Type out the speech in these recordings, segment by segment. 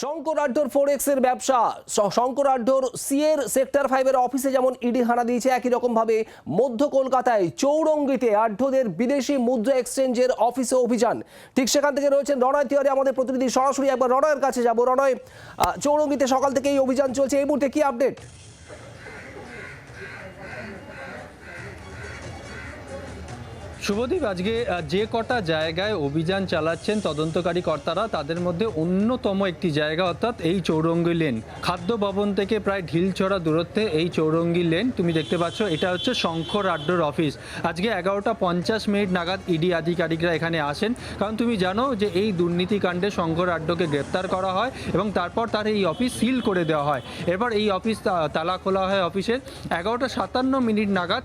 শঙ্কর আড্ডোর ফোরেক্সের ব্যবসা। শঙ্করাঢ্যর সিএর সেক্টর ফাইভের অফিসে যেমন ইডি হানা দিয়েছে, একই রকমভাবে মধ্য কলকাতায় চৌরঙ্গিতে আড্ডোদের বিদেশি মুদ্রা এক্সচেঞ্জের অফিসে অভিযান। ঠিক সেখান থেকে রয়েছেন রণয় তিওয়ারি, আমাদের প্রতিনিধি। সরাসরি একবার রণয়ের কাছে যাব। রণয় চৌরঙ্গিতে সকাল থেকে এই অভিযান চলছে। এই মুহূর্তে কি আপডেট শুভদীপ, আজকে যে কটা জায়গায় অভিযান চালাচ্ছেন তদন্তকারী কর্তারা, তাদের মধ্যে অন্যতম একটি জায়গা অর্থাৎ এই চৌরঙ্গি লেন। খাদ্য ভবন থেকে প্রায় ঢিলছড়া দূরত্বে এই চৌরঙ্গি লেন তুমি দেখতে পাচ্ছ, এটা হচ্ছে শঙ্কর আড্ডোর অফিস আজকে এগারোটা পঞ্চাশ মিনিট নাগাদ ইডি আধিকারিকরা এখানে আসেন। কারণ তুমি জানো যে এই দুর্নীতিকাণ্ডে শঙ্কর আড্ডোকে গ্রেপ্তার করা হয় এবং তারপর তার এই অফিস সিল করে দেওয়া হয়। এরপর এই অফিস তালা খোলা হয় অফিসের এগারোটা সাতান্ন মিনিট নাগাদ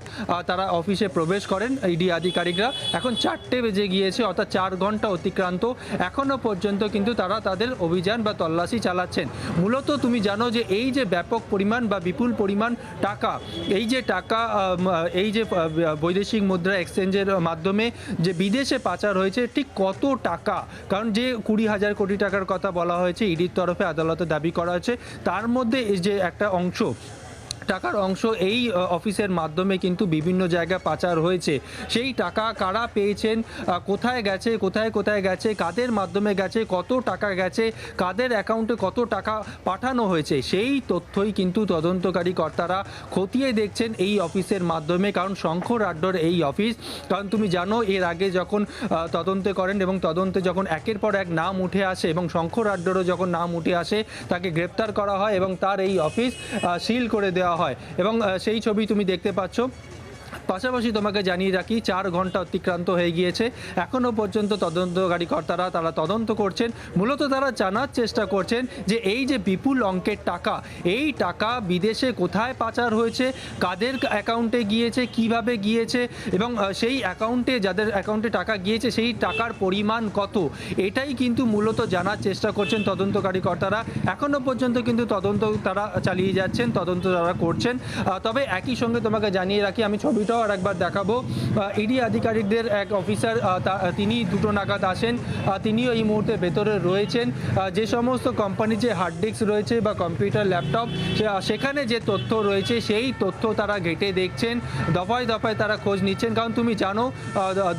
তারা অফিসে প্রবেশ করেন, ইডি আধিকারিকরা এখন চারটে বেজে গিয়েছে, অর্থাৎ চার ঘণ্টা অতিক্রান্ত। এখনও পর্যন্ত কিন্তু তারা তাদের অভিযান বা তল্লাশি চালাচ্ছেন। মূলত তুমি জানো যে এই যে ব্যাপক পরিমাণ বা বিপুল পরিমাণ টাকা, এই যে টাকা এই যে বৈদেশিক মুদ্রা এক্সচেঞ্জের মাধ্যমে যে বিদেশে পাচার হয়েছে, ঠিক কত টাকা? কারণ যে কুড়ি হাজার কোটি টাকার কথা বলা হয়েছে, ইডির তরফে আদালতে দাবি করা হয়েছে, তার মধ্যে যে একটা অংশ টাকার অংশ এই অফিসের মাধ্যমে কিন্তু বিভিন্ন জায়গা পাচার হয়েছে। সেই টাকা কারা পেয়েছেন কোথায় গেছে, কোথায় কোথায় গেছে, কাদের মাধ্যমে গেছে, কত টাকা গেছে, কাদের অ্যাকাউন্টে কত টাকা পাঠানো হয়েছে, সেই তথ্যই কিন্তু তদন্তকারী কর্তারা খতিয়ে দেখছেন এই অফিসের মাধ্যমে। কারণ শঙ্কর আড্ডর এই অফিস, কারণ তুমি জানো, এর আগে যখন তদন্তে করেন এবং তদন্তে যখন একের পর এক নাম উঠে আসে এবং শঙ্কর আড্ডরও যখন নাম উঠে আসে, তাকে গ্রেপ্তার করা হয় এবং তার এই অফিস সিল করে দেওয়া হয়। এবং সেই ছবি তুমি দেখতে পাচ্ছ। পাশাপাশি তোমাকে জানিয়ে রাখি, চার ঘণ্টা অতিক্রান্ত হয়ে গিয়েছে। এখনও পর্যন্ত তদন্তকারী কর্তারা তারা তদন্ত করছেন। মূলত তারা জানার চেষ্টা করছেন যে এই যে বিপুল অঙ্কের টাকা, এই টাকা বিদেশে কোথায় পাচার হয়েছে, কাদের অ্যাকাউন্টে গিয়েছে, কীভাবে গিয়েছে এবং সেই অ্যাকাউন্টে যাদের অ্যাকাউন্টে টাকা গিয়েছে, সেই টাকার পরিমাণ কত? এটাই কিন্তু মূলত জানার চেষ্টা করছেন তদন্তকারী কর্তারা। এখনও পর্যন্ত কিন্তু তদন্ত তারা চালিয়ে যাচ্ছেন, তদন্ত তারা করছেন। তবে একই সঙ্গে তোমাকে জানিয়ে রাখি, আমি ছবিটাও আর একবার দেখাবো ইডি আধিকারিকদের এক অফিসার তিনি দুটো নাগাদ আসেন। তিনিও এই মুহূর্তে ভেতরে রয়েছেন। যে সমস্ত কোম্পানির যে হার্ড ডিস্ক রয়েছে বা কম্পিউটার ল্যাপটপ সেখানে যে তথ্য রয়েছে সেই তথ্য তারা ঘেটে দেখছেন। দফায় দফায় তারা খোঁজ নিচ্ছেন। কারণ তুমি জানো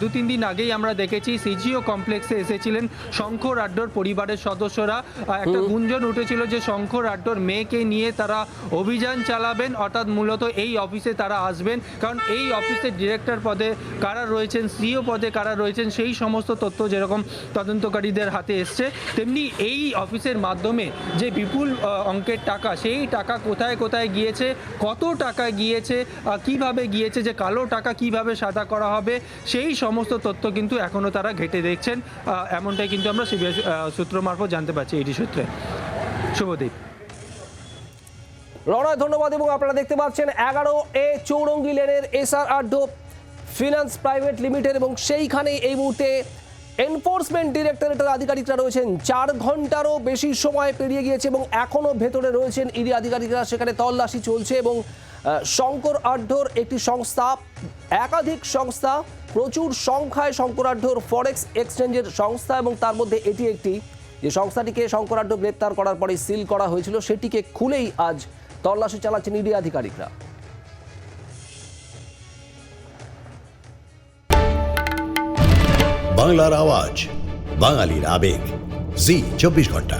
দু তিন দিন আগেই আমরা দেখেছি সিজিও কমপ্লেক্সে এসেছিলেন শঙ্কর আড্ডর পরিবারের সদস্যরা। একটা গুঞ্জন উঠেছিল যে শঙ্কর আড্ডর মেয়েকে নিয়ে তারা অভিযান চালাবেন। অর্থাৎ মূলত এই অফিসে তারা আসবেন। কারণ এই অফিসের ডিরেক্টর পদে কারা রয়েছেন সিও পদে কারা রয়েছেন, সেই সমস্ত তথ্য যেরকম তদন্তকারীদের হাতে এসছে, তেমনি এই অফিসের মাধ্যমে যে বিপুল অঙ্কের টাকা, সেই টাকা কোথায় কোথায় গিয়েছে, কত টাকা গিয়েছে কীভাবে গিয়েছে, যে কালো টাকা কীভাবে সাদা করা হবে, সেই সমস্ত তথ্য কিন্তু এখনও তারা ঘেটে দেখছেন। এমনটাই কিন্তু আমরা সিবিআই সূত্র মারফত জানতে পারছি এটি সূত্রে। শুভদীপ। রণয় ধন্যবাদ এবং আপনারা দেখতে পাচ্ছেন এগারো এ চৌরঙ্গি লেনের এসআর আড্ডো ফিনান্স প্রাইভেট লিমিটেড এবং সেইখানে এই মুহূর্তে এনফোর্সমেন্ট ডিরেক্টরেটের আধিকারিকরা রয়েছেন। চার ঘন্টারও বেশি সময় পেরিয়ে গিয়েছে এবং এখনও ভেতরে রয়েছেন ইডি আধিকারিকরা। সেখানে তল্লাশি চলছে এবং শঙ্কর আড্ডোর একটি সংস্থা, একাধিক সংস্থা, প্রচুর সংখ্যায় শঙ্কর আড্ডোর ফরেক্স এক্সচেঞ্জের সংস্থা এবং তার মধ্যে এটি একটি। যে সংস্থাটিকে শঙ্কর শঙ্করাঢ্য গ্রেপ্তার করার পরে সিল করা হয়েছিল, সেটিকে খুলেই আজ তল্লাশি চালাচ্ছেন ইডি আধিকারিকরা। বাংলার আওয়াজ বাঙালির আবেগ। জি চব্বিশ ঘণ্টা।